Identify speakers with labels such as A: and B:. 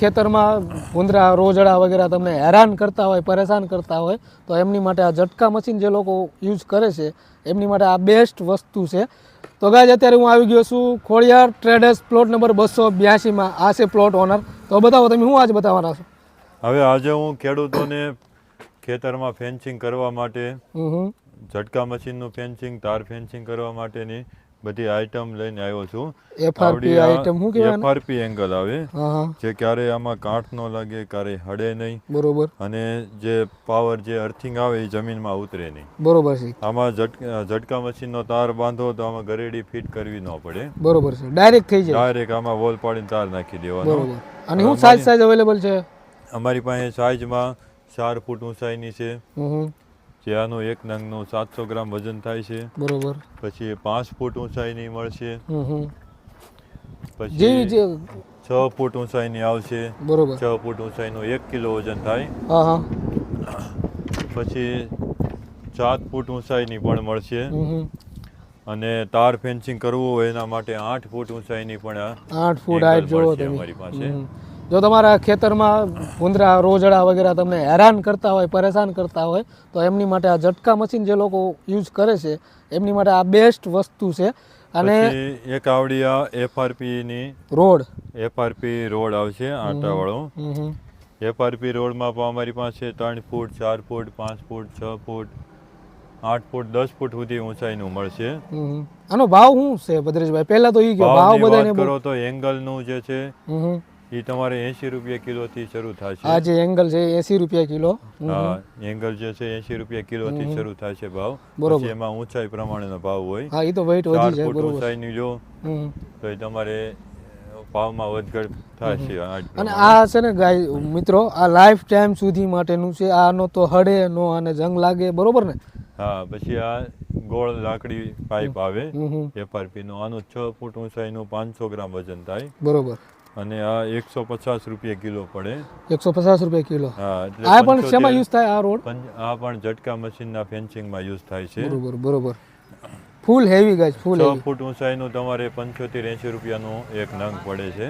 A: ખેતરમાં ભૂંદરા રોજડા વગેરે તમને હેરાન કરતા હોય પરેશાન કરતા હોય તો એમની માટે આ ઝટકા મશીન જે લોકો યુઝ કરે છે એમની માટે આ બેસ્ટ વસ્તુ છે. તો ગાય અત્યારે હું આવી ગયો છું ખોડિયાર ટ્રેડર્સ પ્લોટ નંબર બસો બ્યાસીમાં. આ છે પ્લોટ ઓનર તો બતાવો તમે હું આજ બતાવવાના છો?
B: હવે આજે હું ખેડૂતોને ખેતરમાં ફેન્સિંગ કરવા માટે ઝટકા મશીનનું ફેન્સિંગ તાર ફેન્સિંગ કરવા માટેની બધી આઈટમ લઈને આવ્યો છું.
A: એફઆરપી આઈટમ શું કહેવાય
B: એફઆરપી એંગલ આવે. જે ક્યારે આમાં કાંઠ ન લાગે ક્યારે હડે નહીં.
A: બરોબર.
B: અને જે પાવર જે અર્થિંગ આવે એ જમીનમાં ઉતરે નહીં.
A: બરોબર છે.
B: આમાં ઝટકા મશીનનો તાર બાંધો તો આમાં ગરેડી ફિટ કરવી ન પડે.
A: બરોબર છે. ડાયરેક્ટ થઈ જાય.
B: ડાયરેક્ટ આમાં વોલ પાડીને તાર નાખી દેવાનો.
A: બરોબર. અને શું સાઈઝ સાઈઝ અવેલેબલ છે?
B: અમારી પાસે સાઈઝમાં ચાર ફૂટ ઊંચાઈની છે. જે આનું એક નંગનો સાતસો ગ્રામ વજન થાય છે.
A: બરોબર.
B: પછી પાંચ ફૂટ ઊંચાઈની મળશે. પછી છ ફૂટ ઊંચાઈની આવશે.
A: બરોબર.
B: છ ફૂટ ઊંચાઈનું એક કિલો વજન થાય. પછી સાત ફૂટ ઊંચાઈની પણ મળશે. અને તાર ફેન્સિંગ કરવું હોય એના માટે આઠ ફૂટ ઊંચાઈની પણ
A: આઠ ફૂટ હાઈટ જોવો
B: અમારી પાસે.
A: જો તમારા ખેતરમાં ભૂંદરા રોજડા વગેરે તમને હેરાન કરતા હોય પરેશાન કરતા હોય તો એમની માટે આ ઝટકા મશીન જે લોકો યુઝ કરે છે એમની માટે આ બેસ્ટ વસ્તુ છે અને
B: એક આવડી આ એફઆરપી ની
A: રોડ
B: એફઆરપી રોડ આવશે આટાવાળો. એફઆરપી રોડમાં પણ અમારી પાસે ત્રણ ફૂટ ચાર ફૂટ પાંચ ફૂટ છ ફૂટ આઠ ફૂટ દસ ફૂટ સુધી ઊંચાઈનું મળશે.
A: આનો ભાવ શું છે ભદ્રેશભાઈ પહેલા તો એ ભાવ
B: બધા
A: બધાને
B: કરો તો એંગલનું જે છે. એ તમારે એંશી રૂપિયા કિલોથી શરૂ
A: આ
B: થશે
A: જે એંગલ છે એસી રૂપિયા કિલો.
B: હા એંગલ જે છે એંશી રૂપિયા કિલોથી શરૂ થાય છે ભાવ.
A: બરોબર.
B: પછી એમાં ઊંચાઈ પ્રમાણેનો ભાવ હોય.
A: હા એ તો વેઇટ વધી જાય બરોબર.
B: ઊંચાઈની જો તો એ તમારે ભાવમાં વધઘટ આ જ
A: અને આ છે ને ગાય મિત્રો આ લાઈફ ટાઈમ સુધી માટેનું છે. આનો તો હડે નો અને જંગ લાગે બરોબર ને?
B: હા પછી આ ગોળ લાકડી પાઇપ આવે. એફઆરપી નો આનું છ ફૂટ ઊંચાઈનું પાંચસો ગ્રામ વજન થાય.
A: બરોબર.
B: અને આ એકસો પચાસ રૂપિયા કિલો પડે.
A: એકસો પચાસ રૂપિયા કિલો.
B: હા
A: આ પણ શેમાં યુઝ થાય આ રોડ?
B: આ પણ ઝટકા મશીનના ફેન્સિંગમાં યુઝ થાય છે.
A: બરોબર બરોબર. ફૂલ હેવી ગાય ફૂલ ફૂટ
B: ફૂટ ઊંચાઈનું તમારે પંચોતેર એંશી રૂપિયાનું એક નંગ પડે છે.